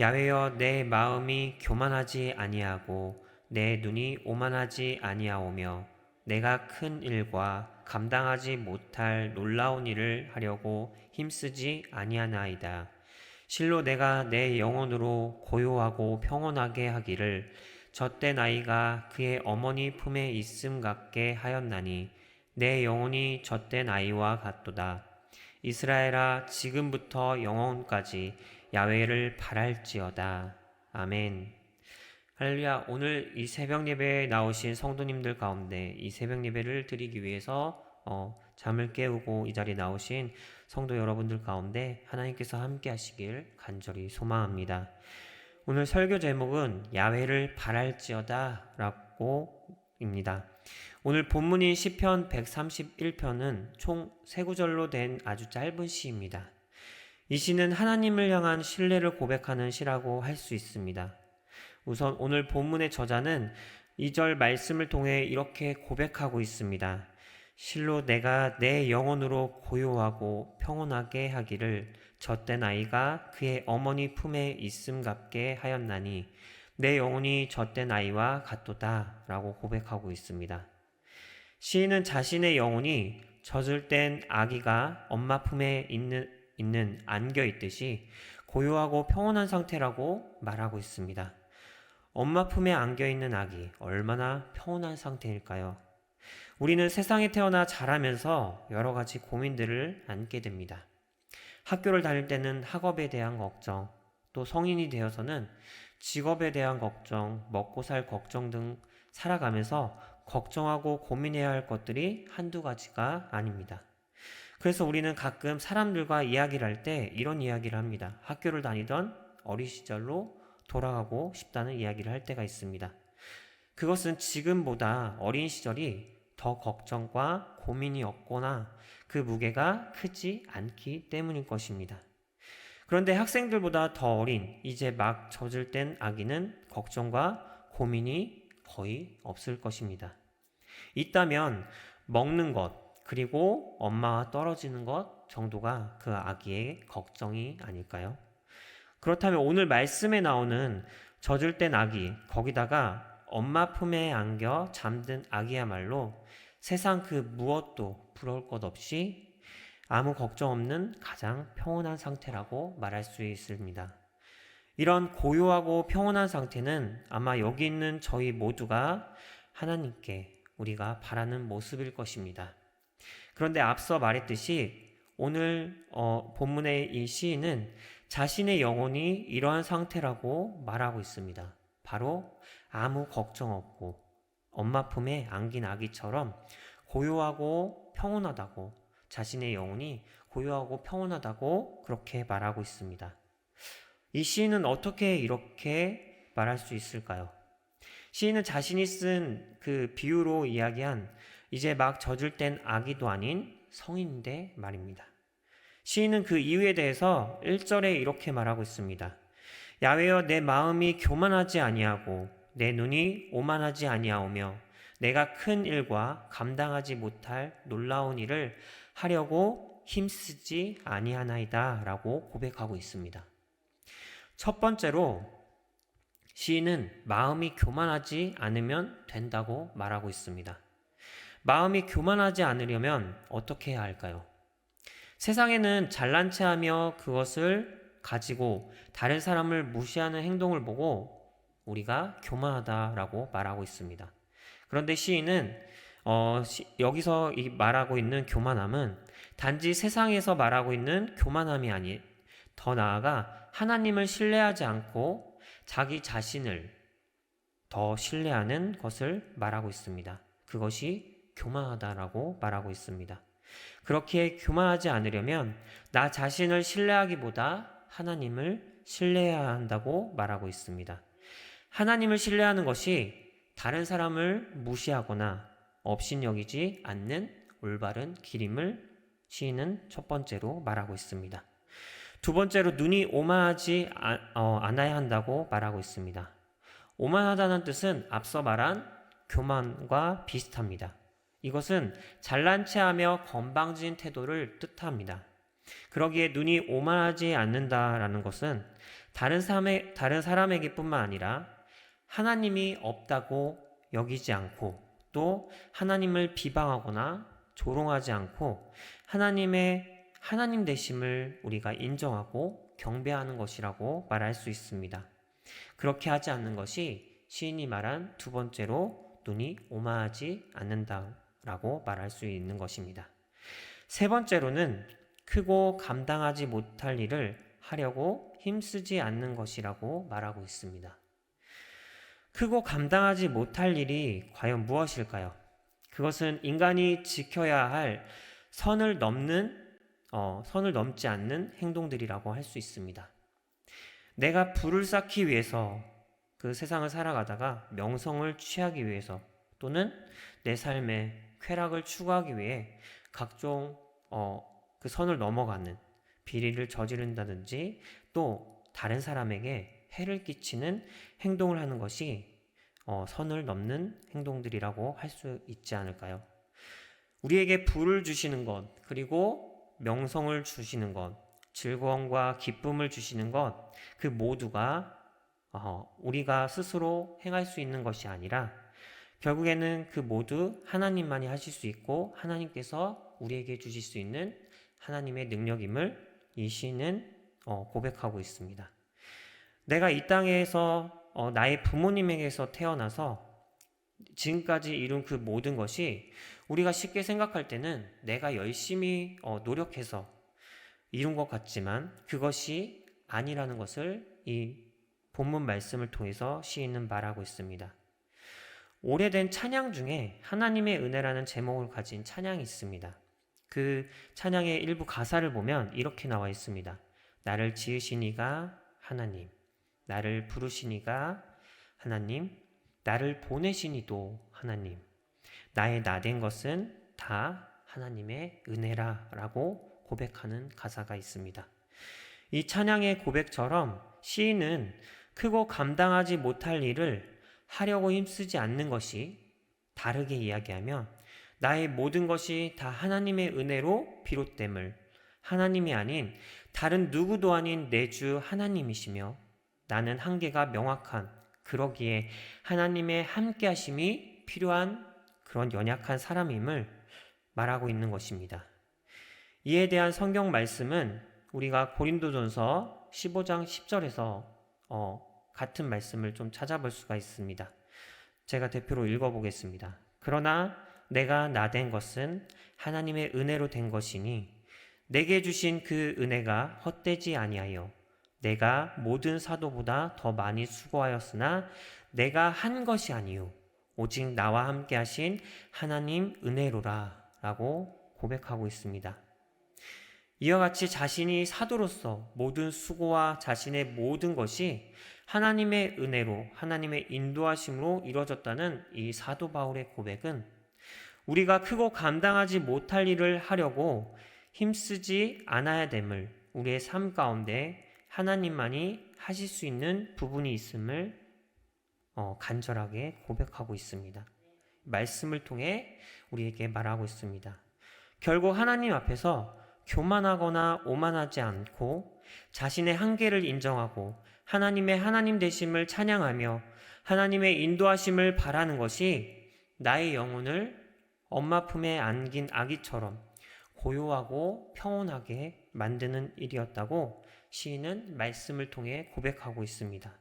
야외여 내 마음이 교만하지 아니하고 내 눈이 오만하지 아니하오며 내가 큰 일과 감당하지 못할 놀라운 일을 하려고 힘쓰지 아니하나이다. 실로 내가 내 영혼으로 고요하고 평온하게 하기를 젖된 아이가 그의 어머니 품에 있음 같게 하였나니 내 영혼이 젖된 아이와 같도다. 이스라엘아 지금부터 영원까지 야외를 바랄지어다. 아멘. 할렐루야. 오늘 이 새벽 예배에 나오신 성도님들 가운데 이 새벽 예배를 드리기 위해서 어, 잠을 깨우고 이 자리에 나오신 성도 여러분들 가운데 하나님께서 함께 하시길 간절히 소망합니다. 오늘 설교 제목은 야외를 바랄지어다 라고입니다. 오늘 본문인 시편 131편은 총세 구절로 된 아주 짧은 시입니다. 이 시는 하나님을 향한 신뢰를 고백하는 시라고 할 수 있습니다. 우선 오늘 본문의 저자는 2절 말씀을 통해 이렇게 고백하고 있습니다. 실로 내가 내 영혼으로 고요하고 평온하게 하기를 젖된 아이가 그의 어머니 품에 있음 같게 하였나니 내 영혼이 젖된 아이와 같도다 라고 고백하고 있습니다. 시인은 자신의 영혼이 젖을 땐 아기가 엄마 품에 있는, 있는 안겨 있듯이 고요하고 평온한 상태라고 말하고 있습니다. 엄마 품에 안겨 있는 아기 얼마나 평온한 상태일까요? 우리는 세상에 태어나 자라면서 여러 가지 고민들을 안게 됩니다. 학교를 다닐 때는 학업에 대한 걱정, 또 성인이 되어서는 직업에 대한 걱정, 먹고 살 걱정 등 살아가면서 걱정하고 고민해야 할 것들이 한두 가지가 아닙니다. 그래서 우리는 가끔 사람들과 이야기를 할 때 이런 이야기를 합니다. 학교를 다니던 어린 시절로 돌아가고 싶다는 이야기를 할 때가 있습니다. 그것은 지금보다 어린 시절이 더 걱정과 고민이 없거나 그 무게가 크지 않기 때문일 것입니다. 그런데 학생들보다 더 어린 이제 막 젖을 땐 아기는 걱정과 고민이 거의 없을 것입니다. 있다면 먹는 것 그리고 엄마와 떨어지는 것 정도가 그 아기의 걱정이 아닐까요? 그렇다면 오늘 말씀에 나오는 젖을 땐 아기 거기다가 엄마 품에 안겨 잠든 아기야말로 세상 그 무엇도 부러울 것 없이 아무 걱정 없는 가장 평온한 상태라고 말할 수 있습니다. 이런 고요하고 평온한 상태는 아마 여기 있는 저희 모두가 하나님께 우리가 바라는 모습일 것입니다. 그런데 앞서 말했듯이 오늘 어, 본문의 이 시인은 자신의 영혼이 이러한 상태라고 말하고 있습니다. 바로 아무 걱정 없고 엄마 품에 안긴 아기처럼 고요하고 평온하다고 자신의 영혼이 고요하고 평온하다고 그렇게 말하고 있습니다. 이 시인은 어떻게 이렇게 말할 수 있을까요? 시인은 자신이 쓴 그 비유로 이야기한 이제 막 젖을 땐 아기도 아닌 성인인데 말입니다. 시인은 그 이유에 대해서 1절에 이렇게 말하고 있습니다. 야외여 내 마음이 교만하지 아니하고 내 눈이 오만하지 아니하오며 내가 큰 일과 감당하지 못할 놀라운 일을 하려고 힘쓰지 아니하나이다라고 고백하고 있습니다. 첫 번째로 시인은 마음이 교만하지 않으면 된다고 말하고 있습니다. 마음이 교만하지 않으려면 어떻게 해야 할까요? 세상에는 잘난 체 하며 그것을 가지고 다른 사람을 무시하는 행동을 보고 우리가 교만하다라고 말하고 있습니다. 그런데 시인은 어, 시, 여기서 말하고 있는 교만함은 단지 세상에서 말하고 있는 교만함이 아니, 더 나아가 하나님을 신뢰하지 않고 자기 자신을 더 신뢰하는 것을 말하고 있습니다. 그것이 교만하다라고 말하고 있습니다. 그렇게 교만하지 않으려면 나 자신을 신뢰하기보다 하나님을 신뢰해야 한다고 말하고 있습니다. 하나님을 신뢰하는 것이 다른 사람을 무시하거나 업신여기지 않는 올바른 길임을 시인은 첫 번째로 말하고 있습니다. 두 번째로 눈이 오만하지 어, 않아야 한다고 말하고 있습니다. 오만하다는 뜻은 앞서 말한 교만과 비슷합니다. 이것은 잘난 체하며 건방진 태도를 뜻합니다. 그러기에 눈이 오만하지 않는다라는 것은 다른 사람의 다른 사람에게뿐만 아니라 하나님이 없다고 여기지 않고 또 하나님을 비방하거나 조롱하지 않고 하나님의 하나님 되심을 우리가 인정하고 경배하는 것이라고 말할 수 있습니다. 그렇게 하지 않는 것이 시인이 말한 두 번째로 눈이 오만하지 않는다 라고 말할 수 있는 것입니다. 세 번째로는 크고 감당하지 못할 일을 하려고 힘쓰지 않는 것이라고 말하고 있습니다. 크고 감당하지 못할 일이 과연 무엇일까요? 그것은 인간이 지켜야 할 선을 넘는 어, 선을 넘지 않는 행동들이라고 할 수 있습니다. 내가 부를 쌓기 위해서 그 세상을 살아가다가 명성을 취하기 위해서 또는 내 삶에 쾌락을 추구하기 위해 각종 어, 그 선을 넘어가는 비리를 저지른다든지 또 다른 사람에게 해를 끼치는 행동을 하는 것이 어, 선을 넘는 행동들이라고 할 수 있지 않을까요? 우리에게 부를 주시는 것, 그리고 명성을 주시는 것, 즐거움과 기쁨을 주시는 것, 그 모두가 어, 우리가 스스로 행할 수 있는 것이 아니라 결국에는 그 모두 하나님만이 하실 수 있고 하나님께서 우리에게 주실 수 있는 하나님의 능력임을 이 시는 어, 고백하고 있습니다. 내가 이 땅에서 어, 나의 부모님에게서 태어나서 지금까지 이룬 그 모든 것이 우리가 쉽게 생각할 때는 내가 열심히 어, 노력해서 이룬 것 같지만 그것이 아니라는 것을 이 본문 말씀을 통해서 시인은 말하고 있습니다. 오래된 찬양 중에 하나님의 은혜라는 제목을 가진 찬양이 있습니다. 그 찬양의 일부 가사를 보면 이렇게 나와 있습니다. 나를 지으시니가 하나님, 나를 부르시니가 하나님, 나를 보내시니도 하나님, 나의 나 된 것은 다 하나님의 은혜라 라고 고백하는 가사가 있습니다. 이 찬양의 고백처럼 시인은 크고 감당하지 못할 일을 하려고 힘쓰지 않는 것이 다르게 이야기하면 나의 모든 것이 다 하나님의 은혜로 비롯됨을 하나님이 아닌 다른 누구도 아닌 내 주 하나님이시며 나는 한계가 명확한 그러기에 하나님의 함께 하심이 필요한 그런 연약한 사람임을 말하고 있는 것입니다. 이에 대한 성경 말씀은 우리가 고린도전서 15장 10절에서 어, 같은 말씀을 좀 찾아볼 수가 있습니다. 제가 대표로 읽어보겠습니다. 그러나 내가 나 된 것은 하나님의 은혜로 된 것이니 내게 주신 그 은혜가 헛되지 아니하여 내가 모든 사도보다 더 많이 수고하였으나 내가 한 것이 아니요 오직 나와 함께 하신 하나님 은혜로라 라고 고백하고 있습니다. 이와 같이 자신이 사도로서 모든 수고와 자신의 모든 것이 하나님의 은혜로 하나님의 인도하심으로 이루어졌다는 이 사도 바울의 고백은 우리가 크고 감당하지 못할 일을 하려고 힘쓰지 않아야 됨을 우리의 삶 가운데 하나님만이 하실 수 있는 부분이 있음을 어, 간절하게 고백하고 있습니다. 말씀을 통해 우리에게 말하고 있습니다. 결국 하나님 앞에서 교만하거나 오만하지 않고 자신의 한계를 인정하고 하나님의 하나님 되심을 찬양하며 하나님의 인도하심을 바라는 것이 나의 영혼을 엄마 품에 안긴 아기처럼 고요하고 평온하게 만드는 일이었다고 시인은 말씀을 통해 고백하고 있습니다.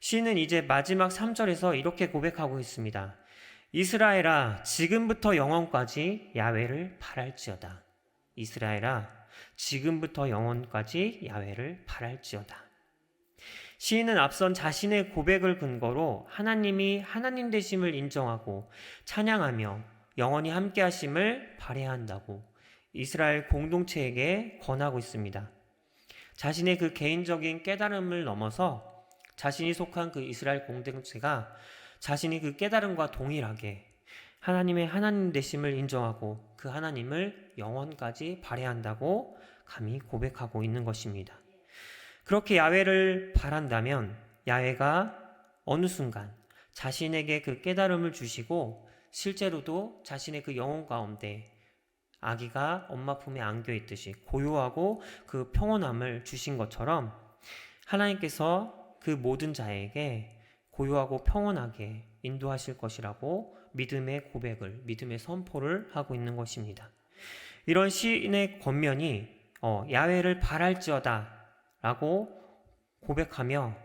시인은 이제 마지막 3절에서 이렇게 고백하고 있습니다. 이스라엘아, 지금부터 영원까지 야외를 바랄지어다. 이스라엘아, 지금부터 영원까지 야외를 바랄지어다. 시인은 앞선 자신의 고백을 근거로 하나님이 하나님 되심을 인정하고 찬양하며 영원히 함께 하심을 발휘한다고 이스라엘 공동체에게 권하고 있습니다. 자신의 그 개인적인 깨달음을 넘어서 자신이 속한 그 이스라엘 공동체가 자신이 그 깨달음과 동일하게 하나님의 하나님 되심을 인정하고 그 하나님을 영원까지 발휘한다고 감히 고백하고 있는 것입니다. 그렇게 야외를 바란다면 야외가 어느 순간 자신에게 그 깨달음을 주시고 실제로도 자신의 그 영혼 가운데 아기가 엄마 품에 안겨 있듯이 고요하고 그 평온함을 주신 것처럼 하나님께서 그 모든 자에게 고요하고 평온하게 인도하실 것이라고 믿음의 고백을, 믿음의 선포를 하고 있는 것입니다. 이런 시인의 권면이 어, 야외를 바랄지어다 라고 고백하며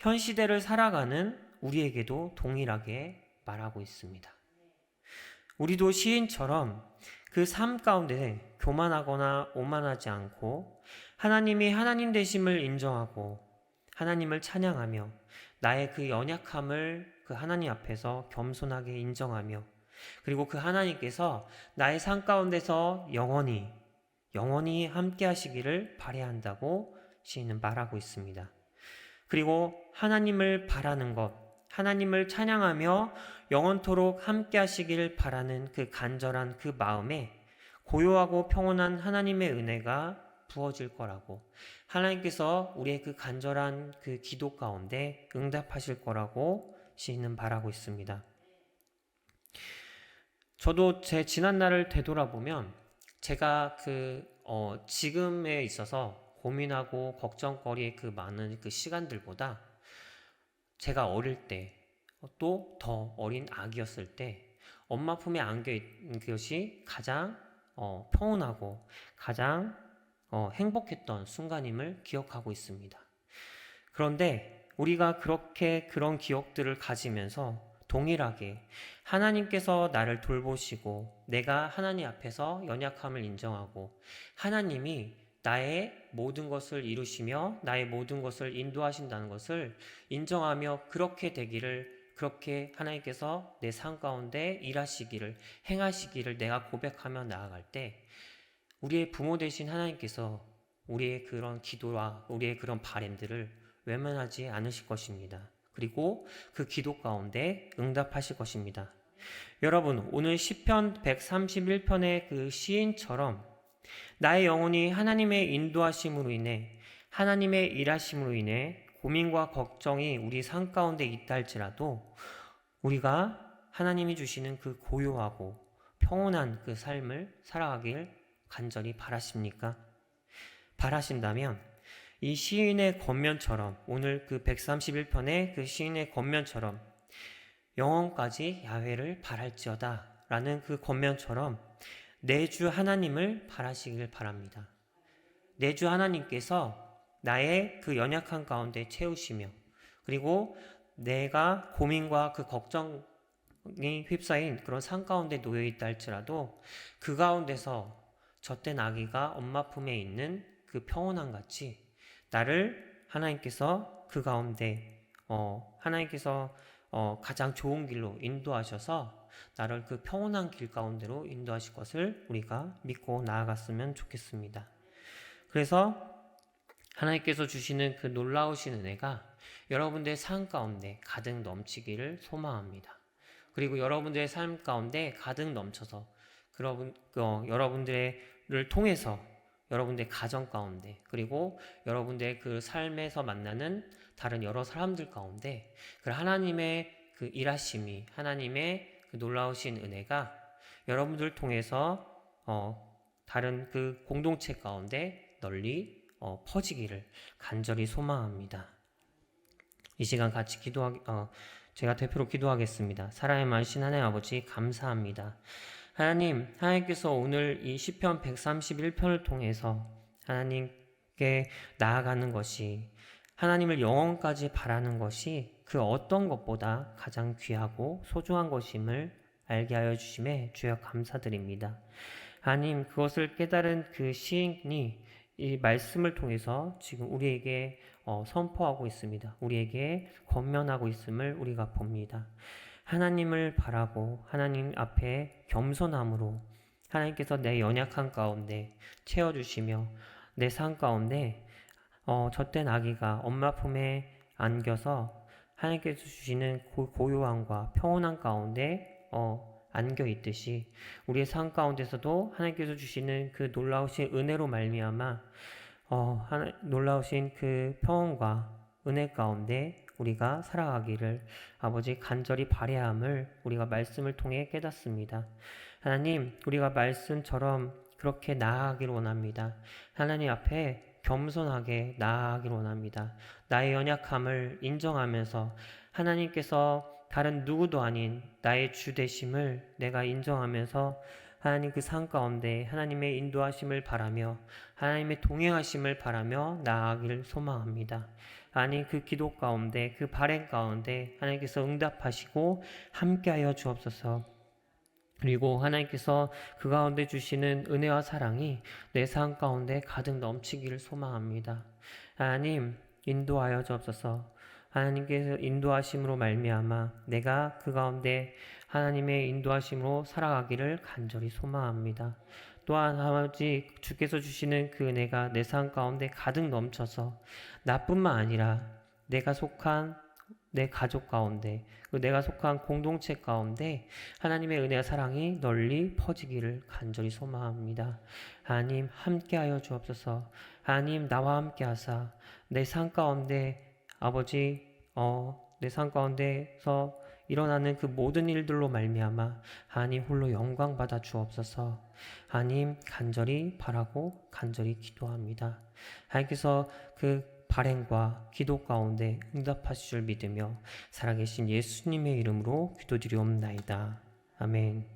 현 시대를 살아가는 우리에게도 동일하게 말하고 있습니다. 우리도 시인처럼 그 삶 가운데 교만하거나 오만하지 않고 하나님이 하나님 되심을 인정하고 하나님을 찬양하며 나의 그 연약함을 그 하나님 앞에서 겸손하게 인정하며 그리고 그 하나님께서 나의 삶 가운데서 영원히 영원히 함께 하시기를 바래한다고 시인은 말하고 있습니다. 그리고 하나님을 바라는 것, 하나님을 찬양하며 영원토록 함께 하시기를 바라는 그 간절한 그 마음에 고요하고 평온한 하나님의 은혜가 부어질 거라고 하나님께서 우리의 그 간절한 그 기도 가운데 응답하실 거라고 시인은 말하고 있습니다. 저도 제 지난 날을 되돌아보면 제가 그 어, 지금에 있어서 고민하고 걱정거리의 그 많은 그 시간들보다 제가 어릴 때 또 더 어린 아기였을 때 엄마 품에 안겨 있는 것이 가장 어, 평온하고 가장 어, 행복했던 순간임을 기억하고 있습니다. 그런데 우리가 그렇게 그런 기억들을 가지면서 동일하게 하나님께서 나를 돌보시고 내가 하나님 앞에서 연약함을 인정하고 하나님이 나의 모든 것을 이루시며 나의 모든 것을 인도하신다는 것을 인정하며 그렇게 되기를 그렇게 하나님께서 내 삶 가운데 일하시기를 행하시기를 내가 고백하며 나아갈 때 우리의 부모 되신 하나님께서 우리의 그런 기도와 우리의 그런 바램들을 외면하지 않으실 것입니다. 그리고 그 기도 가운데 응답하실 것입니다. 여러분, 오늘 시편 131편의 그 시인처럼 나의 영혼이 하나님의 인도하심으로 인해 하나님의 일하심으로 인해 고민과 걱정이 우리 삶 가운데 있다 할지라도 우리가 하나님이 주시는 그 고요하고 평온한 그 삶을 살아가길 간절히 바라십니까? 바라신다면 이 시인의 권면처럼 오늘 그 131편의 그 시인의 권면처럼 영원까지 야훼를 바랄지어다 라는 그 권면처럼 내주 하나님을 바라시길 바랍니다. 내주 하나님께서 나의 그 연약한 가운데 채우시며 그리고 내가 고민과 그 걱정이 휩싸인 그런 산 가운데 놓여 있다 할지라도 그 가운데서 젖된 아기가 엄마 품에 있는 그 평온함 같이 나를 하나님께서 그 가운데 어 하나님께서 어 가장 좋은 길로 인도하셔서 나를 그 평온한 길 가운데로 인도하실 것을 우리가 믿고 나아갔으면 좋겠습니다. 그래서 하나님께서 주시는 그 놀라우신 은혜가 여러분들의 삶 가운데 가득 넘치기를 소망합니다. 그리고 여러분들의 삶 가운데 가득 넘쳐서 여러분, 어, 여러분들을 통해서 여러분들의 가정 가운데 그리고 여러분들의 그 삶에서 만나는 다른 여러 사람들 가운데 그 하나님의 그 일하심이 하나님의 그 놀라우신 은혜가 여러분들 통해서 어, 다른 그 공동체 가운데 널리 어, 퍼지기를 간절히 소망합니다. 이 시간 같이 기도하 어, 제가 대표로 기도하겠습니다. 사랑의 많으신 하나님 아버지 감사합니다. 하나님, 하나님께서 오늘 이 시편 131편을 통해서 하나님께 나아가는 것이 하나님을 영원까지 바라는 것이 그 어떤 것보다 가장 귀하고 소중한 것임을 알게 하여 주심에 주여 감사드립니다. 하나님, 그것을 깨달은 그 시인이 이 말씀을 통해서 지금 우리에게 어, 선포하고 있습니다. 우리에게 권면하고 있음을 우리가 봅니다. 하나님을 바라고 하나님 앞에 겸손함으로 하나님께서 내 연약한 가운데 채워주시며 내 삶 가운데 어, 젖된 아기가 엄마 품에 안겨서 하나님께서 주시는 고 요함과 평온함 가운데 어, 안겨 있듯이 우리의 삶 가운데서도 하나님께서 주시는 그 놀라우신 은혜로 말미암아 어, 하나, 놀라우신 그 평온과 은혜 가운데 우리가 살아가기를 아버지 간절히 바래함을 우리가 말씀을 통해 깨닫습니다. 하나님, 우리가 말씀처럼 그렇게 나아가길 원합니다. 하나님 앞에 겸손하게 나아가길 원합니다. 나의 연약함을 인정하면서 하나님께서 다른 누구도 아닌 나의 주 되심을 내가 인정하면서 하나님 그 상 가운데 하나님의 인도하심을 바라며 하나님의 동행하심을 바라며 나아가기를 소망합니다. 아니 그 기도 가운데 그 발행 가운데 하나님께서 응답하시고 함께하여 주옵소서. 그리고 하나님께서 그 가운데 주시는 은혜와 사랑이 내 삶 가운데 가득 넘치기를 소망합니다. 하나님 인도하여 주옵소서. 하나님께서 인도하심으로 말미암아 내가 그 가운데 하나님의 인도하심으로 살아가기를 간절히 소망합니다. 또한 아버지 주께서 주시는 그 은혜가 내 삶 가운데 가득 넘쳐서 나뿐만 아니라 내가 속한 내 가족 가운데 그 내가 속한 공동체 가운데 하나님의 은혜와 사랑이 널리 퍼지기를 간절히 소망합니다. 하나님 함께하여 주옵소서. 하나님 나와 함께하사 내 삶 가운데 아버지 어, 내 삶 가운데서 일어나는 그 모든 일들로 말미암아 하나님 홀로 영광 받아 주옵소서. 하나님 간절히 바라고 간절히 기도합니다. 하나님께서 그 발행과 기도 가운데 응답하실 줄 믿으며 살아계신 예수님의 이름으로 기도드리옵나이다. 아멘.